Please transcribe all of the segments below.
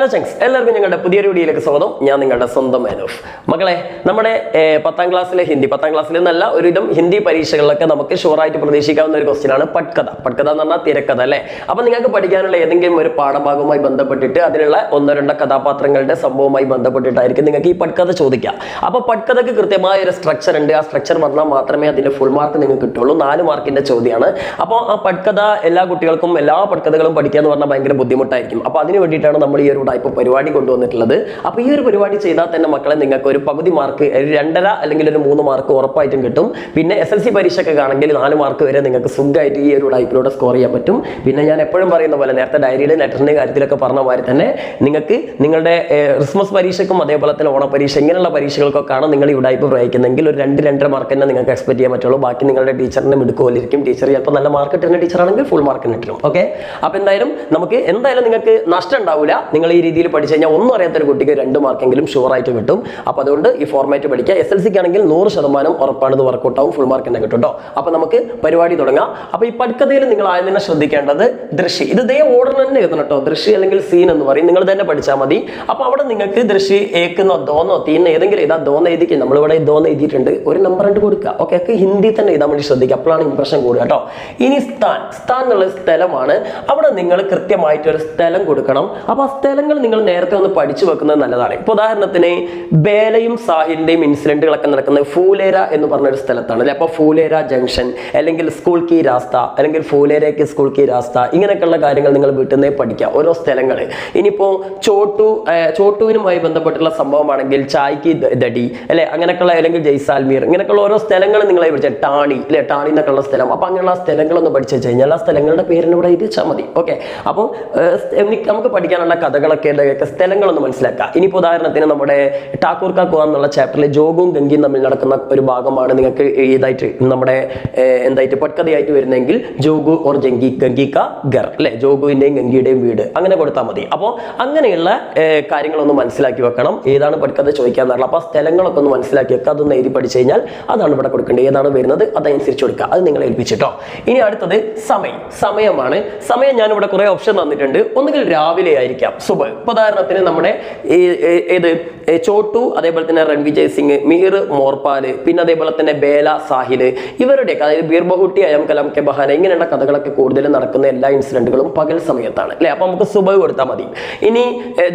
Hello ചങ്സ് എല്ലാവർക്കും ഞങ്ങളുടെ പുതിയൊരു വീഡിയോയിലേക്ക് സ്വാഗതം. ഞാൻ നിങ്ങളുടെ സ്വന്തം മാനോഫ് മകളെ നമ്മുടെ പത്താം ക്ലാസ്സിലെ ഹിന്ദി പത്താം ക്ലാസ്സിൽ നല്ല ഒരുവിധം ഹിന്ദി പരീക്ഷകളിലൊക്കെ നമുക്ക് ഷുവറായിട്ട് പ്രതീക്ഷിക്കാവുന്ന ഒരു ക്വസ്റ്റ്യൻ ആണ് പട്കഥ പട്കഥ എന്ന് പറഞ്ഞാൽ തിരക്കഥ അല്ലേ? അപ്പം നിങ്ങൾക്ക് പഠിക്കാനുള്ള ഏതെങ്കിലും ഒരു പാഠഭാഗവുമായി ബന്ധപ്പെട്ടിട്ട് അതിലുള്ള ഒന്നോ രണ്ടോ കഥാപാത്രങ്ങളുടെ സംഭവവുമായി ബന്ധപ്പെട്ടിട്ടായിരിക്കും നിങ്ങൾക്ക് ഈ പട്കഥ ചോദിക്കുക. അപ്പോൾ പട്കഥക്ക് കൃത്യമായ ഒരു സ്ട്രക്ചർ ഉണ്ട്. ആ സ്ട്രക്ചർ വന്നാൽ മാത്രമേ അതിന്റെ ഫുൾ മാർക്ക് നിങ്ങൾക്ക് കിട്ടുള്ളൂ. നാല് മാർക്കിന്റെ ചോദ്യമാണ്. അപ്പോൾ ആ പട്കഥ എല്ലാ കുട്ടികൾക്കും എല്ലാ പട്കഥകളും പഠിക്കുക എന്ന് പറഞ്ഞാൽ ഭയങ്കര ബുദ്ധിമുട്ടായിരിക്കും. അപ്പോൾ അതിന് വേണ്ടിയിട്ടാണ് നമ്മൾ ഈ ഒരു ടൈപ്പ് പരിപാടി കൊണ്ടുവന്നിട്ടുള്ളത്. അപ്പോൾ ഈ ഒരു പരിപാടി ചെയ്താൽ തന്നെ മക്കളെ നിങ്ങൾക്ക് ഒരു പകുതി മാർക്ക് രണ്ടര അല്ലെങ്കിൽ ഒരു മൂന്ന് മാർക്ക് ഉറപ്പായിട്ടും കിട്ടും. പിന്നെ എസ് എൽ സി പരീക്ഷയൊക്കെ ആണെങ്കിൽ നാല് മാർക്ക് വരെ നിങ്ങൾക്ക് സുഖമായിട്ട് ഈ ഒരു ടൈപ്പിലൂടെ സ്കോർ ചെയ്യാൻ പറ്റും. പിന്നെ ഞാൻ എപ്പോഴും പറയുന്ന പോലെ നേരത്തെ ഡയറിയുടെ ലെറ്ററിന്റെ കാര്യത്തിലൊക്കെ പറഞ്ഞ മാതിരി തന്നെ നിങ്ങൾക്ക് നിങ്ങളുടെ ക്രിസ്മസ് പരീക്ഷയ്ക്കും അതേപോലെ തന്നെ ഓണ പരീക്ഷ ഇങ്ങനെയുള്ള പരീക്ഷകൾക്കൊക്കെയാണ് നിങ്ങൾ ഈ ഉടായ്പ പ്രയോഗിക്കുന്നതെങ്കിൽ ഒരു രണ്ട് രണ്ടര മാർക്ക് തന്നെ നിങ്ങൾക്ക് എക്സ്പെക്ട് ചെയ്യാൻ പറ്റുള്ളൂ. ബാക്കി നിങ്ങളുടെ ടീച്ചറിനെ മിടുക്കുപോലിരിക്കും. ടീച്ചർ ചിലപ്പോൾ നല്ല മാർക്ക് കിട്ടുന്ന ടീച്ചറാണെങ്കിൽ ഫുൾ മാർക്ക് കിട്ടും. ഓക്കെ അപ്പോൾ എന്തായാലും നമുക്ക് എന്തായാലും നിങ്ങൾക്ക് നഷ്ടം ഉണ്ടാവില്ല നിങ്ങൾ ഈ രീതിയിൽ പഠിച്ചു കഴിഞ്ഞാൽ ഒന്നും അറിയാത്ത ഒരു കുട്ടിക്ക് രണ്ട് മാർക്കെങ്കിലും ഷുവറായിട്ട് കിട്ടും. അപ്പോൾ അതുകൊണ്ട് ഈ ഫോർമാറ്റ് പഠിക്കുക. എസ് എൽ സിക്ക് ആണെങ്കിൽ നൂറ് ശതമാനം ഉറപ്പാണ് ഇത് വർക്കൗട്ട് ആവും ഫുൾ മാർക്ക് തന്നെ കിട്ടും കേട്ടോ അപ്പോൾ നമുക്ക് പരിപാടി തുടങ്ങാം. അപ്പോൾ ഈ പഠിക്കതയിൽ നിങ്ങൾ ആദ്യം തന്നെ ശ്രദ്ധിക്കേണ്ടത് ദൃശ്യ. ഇത് ഇതേ ഓർഡർ തന്നെ എഴുതണം കേട്ടോ ദൃശ്യ അല്ലെങ്കിൽ സീൻ എന്ന് പറയും. നിങ്ങൾ തന്നെ പഠിച്ചാൽ മതി. അപ്പോൾ അവിടെ നിങ്ങൾക്ക് ദൃശ്യ ഏക്കുന്നോ ദോന്നോ തീന്നോ ഏതെങ്കിലും എഴുതാ ദോന്ന് എഴുതിക്കും. നമ്മളിവിടെ ദോന്ന് എഴുതിയിട്ടുണ്ട്. ഒരു നമ്പർ രണ്ട് കൊടുക്കുക. ഓക്കെ ഒക്കെ ഹിന്ദി തന്നെ എഴുതാൻ വേണ്ടി ശ്രദ്ധിക്കുക. അപ്പോഴാണ് ഇംപ്രഷൻ കൂടുക കേട്ടോ ഇനി സ്ഥാൻ സ്ഥാൻ എന്നുള്ള സ്ഥലമാണ്. അവിടെ നിങ്ങൾ കൃത്യമായിട്ട് ഒരു സ്ഥലം കൊടുക്കണം. അപ്പോൾ ആ സ്ഥലങ്ങൾ നിങ്ങൾ നേരത്തെ ഒന്ന് പഠിച്ചു വെക്കുന്നത് നല്ലതാണ്. ഇപ്പോൾ ഉദാഹരണത്തിന് ബേലയും സാഹിലിന്റെയും ഇൻസിഡന്റുകളൊക്കെ നടക്കുന്നത് ഫൂലേര എന്ന് പറഞ്ഞ ഒരു സ്ഥലത്താണ്. അല്ലെ? അപ്പോൾ ഫൂലേര ജംഗ്ഷൻ അല്ലെങ്കിൽ സ്കൂൾ കി രാസ്ത അല്ലെങ്കിൽ ഫൂലേരയ്ക്ക് സ്കൂൾ കി രാസ്ത ഇങ്ങനെയൊക്കെയുള്ള കാര്യങ്ങൾ നിങ്ങൾ വീട്ടിൽ നിന്നേ പഠിക്കാം ഓരോ സ്ഥലങ്ങൾ ഇനിയിപ്പോൾ ചോട്ടു ചോട്ടുവിനുമായി ബന്ധപ്പെട്ടുള്ള സംഭവമാണെങ്കിൽ ചായ്ക്ക് ദടി അല്ലെ? അങ്ങനെയൊക്കെയുള്ള അല്ലെങ്കിൽ ജയ്സാൽമീർ ഇങ്ങനെയൊക്കെയുള്ള ഓരോ സ്ഥലങ്ങൾ നിങ്ങളെ പഠിച്ചാൽ ടാണി അല്ലെ? ടാണി എന്നൊക്കെയുള്ള സ്ഥലം. അപ്പോൾ അങ്ങനെയുള്ള സ്ഥലങ്ങളൊന്ന് പഠിച്ചു കഴിഞ്ഞാൽ ആ സ്ഥലങ്ങളുടെ പേരിന് ഇവിടെ മതി. ഓക്കെ? അപ്പോൾ നമുക്ക് പഠിക്കാനുള്ള കഥകളൊക്കെ ഉള്ളതൊക്കെ സ്ഥലങ്ങളൊന്ന് മനസ്സിലാക്കുക. ഇനിയിപ്പോൾ ഉദാഹരണത്തിന് നമ്മുടെ ടാക്കൂർ കാ കുവ എന്നുള്ള ചാപ്റ്ററിൽ ജോഗും ഗംഗിയും തമ്മിൽ നടക്കുന്ന ഒരു ഭാഗമാണ് നിങ്ങൾക്ക് ഇതായിട്ട് നമ്മുടെ എന്തായിട്ട് പട്കഥയായിട്ട് വരുന്നെങ്കിൽ ജോഗു ഓർ ജംഗി ഗംഗി കാ ഗർ അല്ലെ? ജോഗുവിന്റെയും ഗംഗിയുടെയും വീട്. അങ്ങനെ കൊടുത്താൽ മതി. അപ്പോൾ അങ്ങനെയുള്ള കാര്യങ്ങളൊന്ന് മനസ്സിലാക്കി വെക്കണം. ഏതാണ് പട്കഥ ചോദിക്കാന്നുള്ള അപ്പോൾ ആ സ്ഥലങ്ങളൊക്കെ ഒന്ന് മനസ്സിലാക്കി വെക്കുക. അതൊന്ന് എഴുതി പഠിച്ചു കഴിഞ്ഞാൽ അതാണ് ഇവിടെ കൊടുക്കേണ്ടത്. ഏതാണ് വരുന്നത്? അതനുസരിച്ച് കൊടുക്കുക. അത് നിങ്ങൾ ഏൽപ്പിച്ചിട്ടോ. ഇനി അടുത്തത് സമയം. സമയമാണ്. സമയം ഞാൻ ഇവിടെ കുറേ ഓപ്ഷൻ തന്നിട്ടുണ്ട്. ഒന്നുകിൽ രാവിലെ ആയിരിക്കാം. ഇപ്പൊ ഉദാഹരണത്തിന് നമ്മുടെ ഏത്? ചോട്ടു അതേപോലെ തന്നെ രൺവിജയ് സിംഗ് മീർ മോർപാൽ പിന്നെ അതേപോലെ തന്നെ ബേല സാഹിൽ ഇവരുടെയൊക്കെ അതായത് ബീർബഹുട്ടി അയം കലാം കെ ബഹാന ഇങ്ങനെയുള്ള കഥകളൊക്കെ കൂടുതലും നടക്കുന്ന എല്ലാ ഇൻസിഡന്റുകളും പകൽ സമയത്താണ് അല്ലേ? അപ്പൊ നമുക്ക് സുബ് കൊടുത്താൽ മതി. ഇനി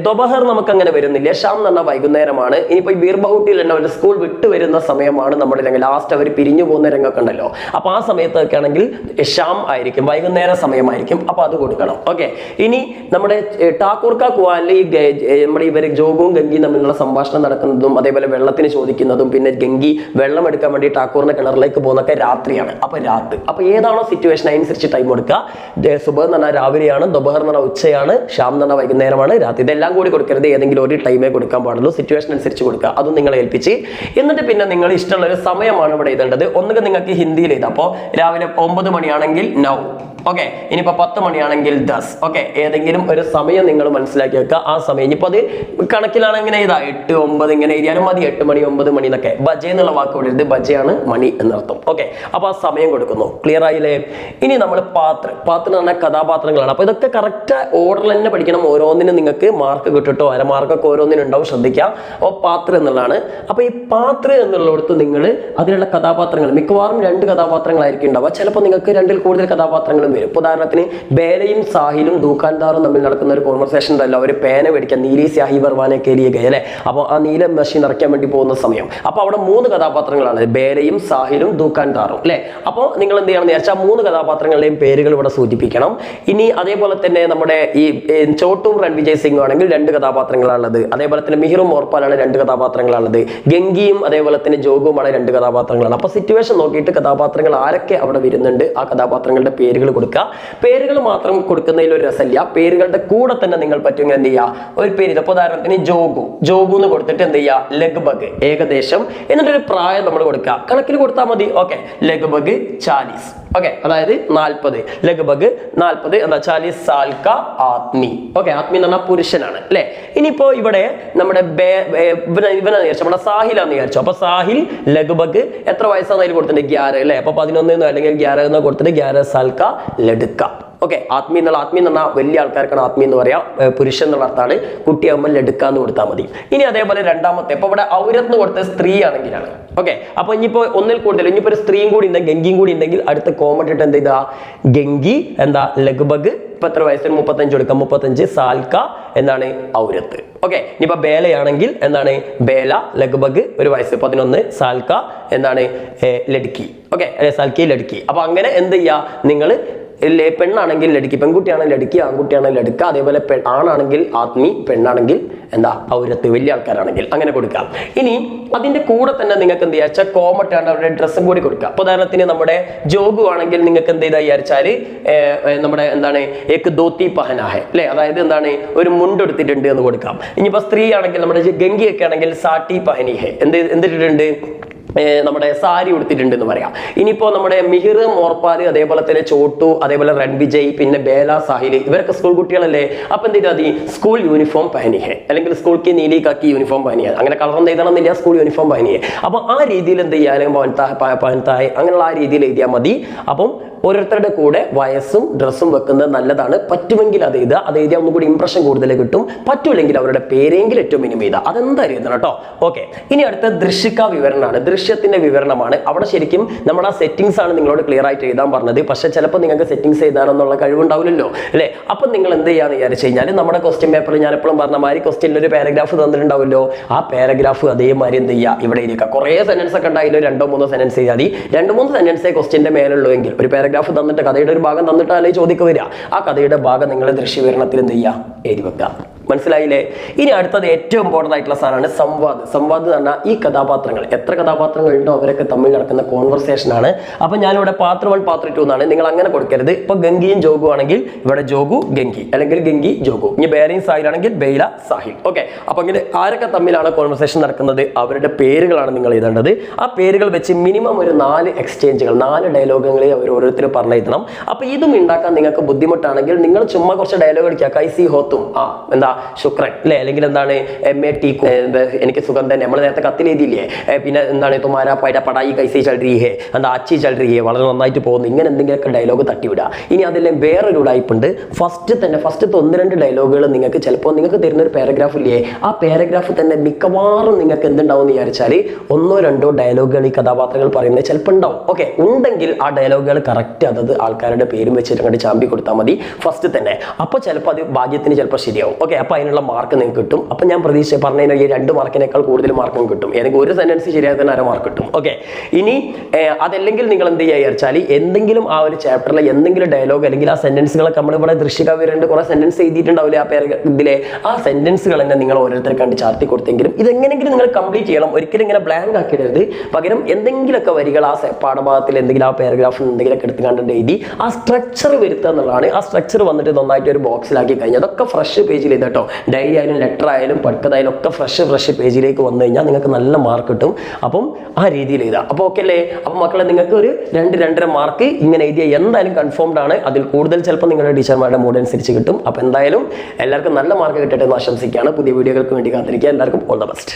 ദുബഹർ നമുക്ക് അങ്ങനെ വരുന്നില്ല. ഷാം എന്ന് പറഞ്ഞാൽ വൈകുന്നേരമാണ്. ഇനിയിപ്പോൾ ബീർബഹുട്ടിയിൽ തന്നെ അവർ സ്കൂൾ വിട്ട് വരുന്ന സമയമാണ് നമ്മുടെ രംഗം. ലാസ്റ്റ് അവർ പിരിഞ്ഞു പോകുന്ന രംഗമൊക്കെ ഉണ്ടല്ലോ. അപ്പൊ ആ സമയത്തൊക്കെ ആണെങ്കിൽ ഷാം ആയിരിക്കും വൈകുന്നേര സമയമായിരിക്കും. അപ്പൊ അത് കൊടുക്കണം. ഓക്കെ. ഇനി നമ്മുടെ ഏ, ടാക്കൂർ കാ കുവാനിൽ ഈ ഗ- ഏ, നമ്മുടെ ഇവർ ജോഗവും ഗംഗിയും തമ്മിലുള്ള സംഭാഷണം നടക്കുന്നതും അതേപോലെ വെള്ളത്തിന് ചോദിക്കുന്നതും പിന്നെ ഗംഗി വെള്ളം എടുക്കാൻ വേണ്ടി ടാക്കൂറിന്റെ കിണറിലേക്ക് പോകുന്നൊക്കെ രാത്രിയാണ്. അപ്പൊ രാത്രി അപ്പൊ ഏതാണോ സിറ്റുവേഷൻ അനുസരിച്ച് ടൈം കൊടുക്കുക. സുബഹ് എന്ന് പറഞ്ഞാൽ രാവിലെയാണ് ദുബഹർ എന്ന് പറഞ്ഞാൽ ഉച്ചയാണ് ഷാം എന്ന് പറഞ്ഞാൽ വൈകുന്നേരമാണ് രാത്രി ഇതെല്ലാം കൂടി കൊടുക്കരുത്. ഏതെങ്കിലും ഒരു ടൈമേ കൊടുക്കാൻ പാടുള്ളൂ. സിറ്റുവേഷൻ അനുസരിച്ച് കൊടുക്കുക. അതും നിങ്ങൾ ഏൽപ്പിച്ച്. എന്നിട്ട് പിന്നെ നിങ്ങൾ ഇഷ്ടമുള്ള ഒരു സമയമാണ് ഇവിടെ എഴുതേണ്ടത്. ഒന്നുകിൽ നിങ്ങൾക്ക് ഹിന്ദിയിൽ എഴുതാം. അപ്പോൾ രാവിലെ ഒമ്പത് മണിയാണെങ്കിൽ നൗ ഓക്കെ ഇനിയിപ്പോ പത്ത് മണിയാണെങ്കിൽ ദസ് ഓക്കെ ഏതെങ്കിലും ഒരു സമയം നിങ്ങൾ മനസ്സിലാക്കി വെക്കുക ആ സമയം. ഇനിയിപ്പോൾ അത് കണക്കിലാണ് ഇങ്ങനെ ഇതാ എട്ട് ഒമ്പത് ഇങ്ങനെ എഴുതിയാലും മതി എട്ട് മണി ഒമ്പത് മണി എന്നൊക്കെ. ബജ എന്നുള്ള വാക്ക് വിളിച്ചത് ബജയാണ് മണി എന്നർത്ഥം. ഓക്കെ. അപ്പോൾ ആ സമയം കൊടുക്കുന്നു. ക്ലിയർ ആയില്ലേ? ഇനി നമ്മൾ പാത്ര പാത്രം എന്ന് പറഞ്ഞാൽ കഥാപാത്രങ്ങളാണ്. അപ്പോൾ ഇതൊക്കെ കറക്റ്റ് ഓർഡറിൽ തന്നെ പഠിക്കണം. ഓരോന്നിനും നിങ്ങൾക്ക് മാർക്ക് കിട്ടിട്ടോ? അര മാർക്കൊക്കെ ഓരോന്നിനും ഉണ്ടാവും ശ്രദ്ധിക്കുക അപ്പോൾ പാത്രം എന്നുള്ളതാണ്. അപ്പോൾ ഈ പാത്രം എന്നുള്ളടത്ത് നിങ്ങൾ അതിലുള്ള കഥാപാത്രങ്ങൾ മിക്കവാറും രണ്ട് കഥാപാത്രങ്ങളായിരിക്കും ഉണ്ടാവുക. ചിലപ്പോൾ നിങ്ങൾക്ക് രണ്ടിൽ കൂടുതൽ കഥാപാത്രങ്ങളും വരും. ഉദാഹരണത്തിന് ബേലയും സാഹിലും ദൂക്കാൻദാറും തമ്മിൽ നടക്കുന്ന ഒരു കോൺവെർസേഷൻ ഉണ്ടല്ലോ. അവർ പേന മേടിക്കാൻ നീലി സ്യാഹി ബർവാനെ കയറിയ അല്ലേ? അപ്പോൾ ആ നീല മെഷീൻ നിറയ്ക്കാൻ വേണ്ടി പോകുന്ന സമയം. അപ്പോൾ അവിടെ മൂന്ന് കഥാപാത്രങ്ങളാണ്. ബേലയും സാഹിലും ദൂക്കാൻ താറും അല്ലേ? അപ്പോൾ നിങ്ങൾ എന്ത് ചെയ്യണം വെച്ചാൽ മൂന്ന് കഥാപാത്രങ്ങളുടെയും പേരുകൾ ഇവിടെ സൂചിപ്പിക്കണം. ഇനി അതേപോലെ തന്നെ നമ്മുടെ ഈ ചോട്ടും രൺവിജയ് സിംഗും ആണെങ്കിൽ രണ്ട് കഥാപാത്രങ്ങളാണുള്ളത്. അതേപോലെ തന്നെ മിഹിറും മോർപ്പാലാണ് രണ്ട് കഥാപാത്രങ്ങളാണുള്ളത്. ഗംഗിയും അതേപോലെ തന്നെ ജോഗുമാണ് രണ്ട് കഥാപാത്രങ്ങളാണ്. അപ്പോൾ സിറ്റുവേഷൻ നോക്കിയിട്ട് കഥാപാത്രങ്ങൾ ആരൊക്കെ അവിടെ വരുന്നുണ്ട് ആ കഥാപാത്രങ്ങളുടെ പേരുകൾ കൊടുക്കുക. പേരുകൾ മാത്രം കൊടുക്കുന്നതിൽ ഒരു രസമില്ല. പേരുകളുടെ കൂടെ തന്നെ നിങ്ങൾ പറ്റുമെങ്കിൽ എന്ത് ചെയ്യുക ഒരു പേര് അപ്പോൾ ഉദാഹരണത്തിന് ജോഗു. ജോഗു എന്ന് കൊടുത്തിട്ട് എന്ത് ചെയ്യുക ലഗ്ബഗ് ഏകദേശം. എന്നിട്ടൊരു പ്രായം നമ്മൾ കൊടുക്കുക കണക്കിൽ കൊടുത്താൽ മതി. ഓക്കെ. ലഗ്ബഗ് ചാലീസ്. ഓക്കെ. അതായത് നാൽപ്പത്. ലഗ്ബഗ് നാൽപ്പത്. എന്താ? ചാലിസ് സാൽക്ക ആത്മി. ഓക്കെ. ആത്മി എന്ന് പറഞ്ഞാൽ പുരുഷനാണ്. അല്ലെ? ഇനിയിപ്പോ ഇവിടെ നമ്മുടെ നമ്മുടെ സാഹിൽ ആണെന്ന് വിചാരിച്ചു. അപ്പൊ സാഹിൽ ലഗ്ബഗ് എത്ര വയസ്സാണ് അതിൽ കൊടുത്തിട്ടുണ്ട്? ഗ്യാര അല്ലെ? അപ്പൊ പതിനൊന്ന് അല്ലെങ്കിൽ ഗ്യാര എന്ന് കൊടുത്തിട്ട് ഗ്യാര സാൽക്ക ലഡുക്ക. ഓക്കെ ആത്മീയ എന്നുള്ള ആത്മീയ എന്ന് പറഞ്ഞാൽ വലിയ ആൾക്കാർക്കാണ് ആത്മീയ എന്ന് പറയാം. പുരുഷൻ എന്നുള്ള അർത്ഥമാണ് കുട്ടിയാകുമ്പോൾ ലഡുക്കാന്ന് കൊടുത്താൽ മതി. ഇനി അതേപോലെ രണ്ടാമത്തെ ഇപ്പൊ ഇവിടെ ഔരത്ന്ന് കൊടുത്ത സ്ത്രീ ആണെങ്കിലാണ്. ഓക്കെ അപ്പൊ ഇനിയിപ്പോ ഒന്നിൽ കൂടുതൽ ഇനിയിപ്പോ ഒരു സ്ത്രീയും കൂടി ഉണ്ടെങ്കിൽ ഗംഗിയും കൂടി ഉണ്ടെങ്കിൽ അടുത്ത കോമൺ ഇട്ട് എന്ത് ചെയ്താ? ഗംഗി എന്താ? ലഘുബഗ്. ഇപ്പൊ എത്ര വയസ്സിന്? മുപ്പത്തഞ്ച് കൊടുക്കാം. മുപ്പത്തഞ്ച് സാൽക്ക എന്താണ് ഔരത്ത്. ഓക്കെ ഇനിയിപ്പോ ബേലയാണെങ്കിൽ എന്താണ്? ബേല ലഘുബഗ് ഒരു വയസ്സ് പതിനൊന്ന് സാൽക്ക എന്താണ് ഏ, ലഡ്കി. ഓക്കെ സാൽക്കി ലഡ്കി. അപ്പൊ അങ്ങനെ എന്ത് ചെയ്യാ? നിങ്ങൾ പെണ്ണാണെങ്കിൽ ലടുക്കി പെൺകുട്ടിയാണെങ്കിൽ ലടുക്കി ആൺകുട്ടിയാണെങ്കിൽ ലടുക്ക അതേപോലെ ആണാണെങ്കിൽ ആത്മി പെണ്ണാണെങ്കിൽ എന്താ? പൗരത്ത് വലിയ ആൾക്കാരാണെങ്കിൽ അങ്ങനെ കൊടുക്കാം. ഇനി അതിന്റെ കൂടെ തന്നെ നിങ്ങൾക്ക് എന്ത് ചെയ്യാ? കോമട്ടാണ് അവരുടെ ഡ്രസ്സും കൂടി കൊടുക്കുക അപ്പൊ ഉദാഹരണത്തിന് നമ്മുടെ ജോഗു ആണെങ്കിൽ നിങ്ങൾക്ക് എന്ത് ചെയ്താ വിചാരിച്ചാൽ ഏർ, ഏർ, നമ്മുടെ എന്താണ് ഏക്ക് ധോത്തി പഹനാഹെ അല്ലെ? അതായത് എന്താണ് ഒരു മുണ്ടെടുത്തിട്ടുണ്ട് എന്ന് കൊടുക്കാം. ഇനിയിപ്പോ സ്ത്രീ ആണെങ്കിൽ നമ്മുടെ ഗംഗിയൊക്കെ ആണെങ്കിൽ സാട്ടി പഹനിഹെ എന്ത് എന്തിട്ടിട്ടുണ്ട്? ഏർ നമ്മുടെ സാരി ഉടുത്തിട്ടുണ്ട് എന്ന് പറയാം. ഇനിയിപ്പോ നമ്മുടെ മിഹിർ മോർപ്പാൽ അതേപോലെ തന്നെ ചോട്ടു അതേപോലെ രൺവിജയ് പിന്നെ ബേല സാഹിൽ ഇവരൊക്കെ സ്കൂൾ കുട്ടികളല്ലേ? അപ്പൊ എന്ത് ചെയ്താൽ സ്കൂൾ യൂണിഫോം പഹനിഹെ അല്ലെങ്കിൽ സ്കൂൾക്ക് നീലി കാക്കി യൂണിഫോം പഹനിയ അങ്ങനെ കളർ ഒന്നും എഴുതണമെന്നില്ല സ്കൂൾ യൂണിഫോം പഹനിയെ അപ്പൊ ആ രീതിയിൽ എന്ത് ചെയ്യാനും പഹൻതായ് അങ്ങനെയുള്ള ആ രീതിയിൽ എഴുതിയാൽ മതി. അപ്പം ഓരോരുത്തരുടെ കൂടെ വയസ്സും ഡ്രസ്സും വെക്കുന്നത് നല്ലതാണ്. പറ്റുമെങ്കിൽ അത് എഴുതുക. അത് എഴുതിയാൽ ഒന്നും കൂടി ഇംപ്രഷൻ കൂടുതൽ കിട്ടും. പറ്റുമില്ലെങ്കിൽ അവരുടെ പേരെങ്കിലും ഏറ്റവും മിനിമം എഴുതുക. അതെന്തായാലും എഴുതണം കേട്ടോ. ഓക്കെ ഇനി അടുത്ത ദൃശ്യക്ക വിവരണമാണ്. ദൃശ്യത്തിന്റെ വിവരണമാണ്. അവിടെ ശരിക്കും നമ്മുടെ ആ സെറ്റിംഗ്സ് ആണ് നിങ്ങളോട് ക്ലിയർ ആയിട്ട് എഴുതാൻ പറഞ്ഞത്. പക്ഷേ ചിലപ്പോൾ നിങ്ങൾക്ക് സെറ്റിംഗ്സ് എഴുതാനെന്നുള്ള കഴിവുണ്ടാവില്ലല്ലോ അല്ലേ? അപ്പം നിങ്ങൾ എന്ത് ചെയ്യാന്ന് വിചാരിച്ചു കഴിഞ്ഞാൽ നമ്മുടെ ക്വസ്റ്റ്യൻ പേപ്പറിൽ ഞാൻ എപ്പോഴും പറഞ്ഞ മാതിരി ക്വസ്റ്റ്യനിൽ ഒരു പാരഗ്രാഫ് തന്നിട്ടുണ്ടാവുമല്ലോ. ആ പാരഗ്രാഫ് അതേമാതിരി എന്ത് ചെയ്യുക? ഇവിടെ ഇരിക്കുക കുറേ സെന്റൻസ് ഒക്കെ ഉണ്ടായില്ലോ? രണ്ടോ മൂന്നോ സെന്റൻസ് ചെയ്താൽ മതി. രണ്ട് മൂന്ന് സെന്റൻസേ ക്വസ്റ്റ്യന്റെ മേലുള്ളൂ എങ്കിൽ ഒരു പാരഗ്രാഫ് തന്നിട്ട് കഥയുടെ ഒരു ഭാഗം തന്നിട്ടാലേ ചോദിക്കുക വരിക. ആ കഥയുടെ ഭാഗം നിങ്ങൾ ദൃശ്യവിവരണത്തിൽ എന്ത് ചെയ്യുക? എഴുതി വെക്കുക. മനസ്സിലായില്ലേ? ഇനി അടുത്തത് ഏറ്റവും ഇമ്പോർട്ടന്റ് ആയിട്ടുള്ള സാധനമാണ് സംവാദ്. സംവാദ് എന്ന് പറഞ്ഞാൽ ഈ കഥാപാത്രങ്ങൾ. എത്ര കഥാപാത്രങ്ങൾ ഉണ്ടോ അവരൊക്കെ തമ്മിൽ നടക്കുന്ന കോൺവെർസേഷൻ ആണ്. അപ്പം ഞാനിവിടെ പാത്ര വൺ പാത്ര ടു എന്നാണ്. നിങ്ങൾ അങ്ങനെ കൊടുക്കരുത്. ഇപ്പോൾ ഗംഗിയും ജോഗു ആണെങ്കിൽ ഇവിടെ ജോഗു ഗംഗി. അല്ലെങ്കിൽ ഗംഗി ജോഗു. ഇനി ബേരയും സാഹിലാണെങ്കിൽ ബെയ്ല സാഹിൽ. ഓക്കെ അപ്പം ഇങ്ങനെ ആരൊക്കെ തമ്മിലാണ് കോൺവെർസേഷൻ നടക്കുന്നത്? അവരുടെ പേരുകളാണ് നിങ്ങൾ എഴുതേണ്ടത്. ആ പേരുകൾ വെച്ച് മിനിമം ഒരു നാല് എക്സ്ചേഞ്ചുകൾ നാല് ഡയലോഗുകളെ അവർ ഓരോരുത്തർ പറഞ്ഞെഴുതണം അപ്പോൾ ഇതും ഉണ്ടാക്കാൻ നിങ്ങൾക്ക് ബുദ്ധിമുട്ടാണെങ്കിൽ നിങ്ങൾ ചുമ്മാ കുറച്ച് ഡയലോഗ് അടിക്കുക കൈസി ഹോത്തും. ആ എന്താ? ശുക്രൻ അല്ലെ? അല്ലെങ്കിൽ എന്താണ് എം എ ടി എനിക്ക് സുഖം തന്നെ. നമ്മൾ നേരത്തെ കത്തിലെഴുതിയില്ലേ പിന്നെ എന്താണ് തുമാര പൈട പടായി കൈസി ചൾറി ഹേ എന്താ അച്ചി ചൾറി ഹേ വളരെ നന്നായിട്ട് പോകുന്നു. ഇങ്ങനെ എന്തെങ്കിലുമൊക്കെ ഡയലോഗ് തട്ടിവിടുക. ഇനി അതെല്ലാം വേറൊരു ഉടായ്പുണ്ട്. ഫസ്റ്റ് തന്നെ ഫസ്റ്റത്തെ ഒന്ന് രണ്ട് ഡയലോഗുകൾ നിങ്ങൾക്ക് ചിലപ്പോൾ നിങ്ങൾക്ക് തരുന്ന ഒരു പാരഗ്രാഫ് ഇല്ലേ? ആ പാരഗ്രാഫ് തന്നെ മിക്കവാറും നിങ്ങൾക്ക് എന്തുണ്ടാവും എന്ന് വിചാരിച്ചാൽ ഒന്നോ രണ്ടോ ഡയലോഗുകൾ ഈ കഥാപാത്രങ്ങൾ പറയുന്നത് ചിലപ്പോൾ ഉണ്ടാവും. ഓക്കെ ഉണ്ടെങ്കിൽ ആ ഡയലോഗുകൾ കറക്റ്റ് അതത് ആൾക്കാരുടെ പേരും വെച്ചിട്ട് അങ്ങോട്ട് ചാമ്പി കൊടുത്താൽ മതി. ഫസ്റ്റ് തന്നെ. അപ്പോൾ ചിലപ്പോൾ അത് ഭാഗ്യത്തിന് ചിലപ്പോൾ ശരിയാവും. ഓക്കെ അപ്പോൾ അതിനുള്ള മാർക്ക് നിങ്ങൾക്ക് കിട്ടും. അപ്പം ഞാൻ പ്രതീക്ഷ പറഞ്ഞതിന് ഈ രണ്ട് മാർക്കിനേക്കാൾ കൂടുതൽ മാർക്കും കിട്ടും. എനിക്ക് ഒരു സെന്റൻസ് ശരിയായ തന്നെ അര മാർക്ക് കിട്ടും. ഓക്കെ ഇനി അതല്ലെങ്കിൽ നിങ്ങൾ എന്ത് ചെയ്യുക എന്തെങ്കിലും ആ ഒരു ചാപ്റ്ററിലെ എന്തെങ്കിലും ഡയലോഗ് അല്ലെങ്കിൽ ആ സെന്റൻസുകളൊക്കെ നമ്മളിവിടെ ദൃശ്യകവിരണ്ട് കുറേ സെന്റൻസ് എഴുതിയിട്ടുണ്ടാവില്ലേ ആ പേര് ഇതിലെ? ആ സെന്റൻസുകൾ തന്നെ നിങ്ങൾ ഓരോരുത്തരെ കണ്ട് ചാർത്തി കൊടുത്തെങ്കിലും ഇതെങ്ങനെങ്കിലും നിങ്ങൾ കംപ്ലീറ്റ് ചെയ്യണം. ഒരിക്കലും ഇങ്ങനെ ബ്ലാങ്ക് ആക്കിയിടരുത് പകരം എന്തെങ്കിലുമൊക്കെ വരികൾ ആ പാഠഭാഗത്തിൽ എന്തെങ്കിലും ആ പാരഗ്രാഫിൽ എന്തെങ്കിലുമൊക്കെ എടുത്ത് കണ്ടിട്ട് എഴുതി ആ സ്ട്രക്ചർ വരുത്തുക എന്നുള്ളതാണ്. ആ സ്ട്രക്ചർ വന്നിട്ട് നന്നായിട്ട് ഒരു ബോക്സിലാക്കി കഴിഞ്ഞാൽ അതൊക്കെ ഫ്രഷ് പേജിൽ ഇത് കേട്ടോ. ഡയറി ആയാലും ലെറ്റർ ആയാലും പഠിക്കതായാലും ഒക്കെ ഫ്രഷ് ഫ്രഷ് പേജിലേക്ക് വന്നു കഴിഞ്ഞാൽ നിങ്ങൾക്ക് നല്ല മാർക്ക് കിട്ടും. അപ്പം ആ രീതിയിൽ എഴുതാം അപ്പോൾ ഓക്കെ അല്ലേ? അപ്പം മക്കളെ നിങ്ങൾക്ക് ഒരു രണ്ട് രണ്ടര മാർക്ക് ഇങ്ങനെ എഴുതിയ എന്തായാലും കൺഫേംഡ് ആണ്. അതിൽ കൂടുതൽ ചിലപ്പോൾ നിങ്ങളുടെ ടീച്ചർമാരുടെ മൂഡ് അനുസരിച്ച് കിട്ടും. അപ്പോൾ എന്തായാലും എല്ലാവർക്കും നല്ല മാർക്ക് കിട്ടട്ടെ എന്ന് ആശംസിക്കുകയാണ്. പുതിയ വീഡിയോകൾക്ക് വേണ്ടി കാത്തിരിക്കുക. എല്ലാവർക്കും ഓൾ ദ ബെസ്റ്റ്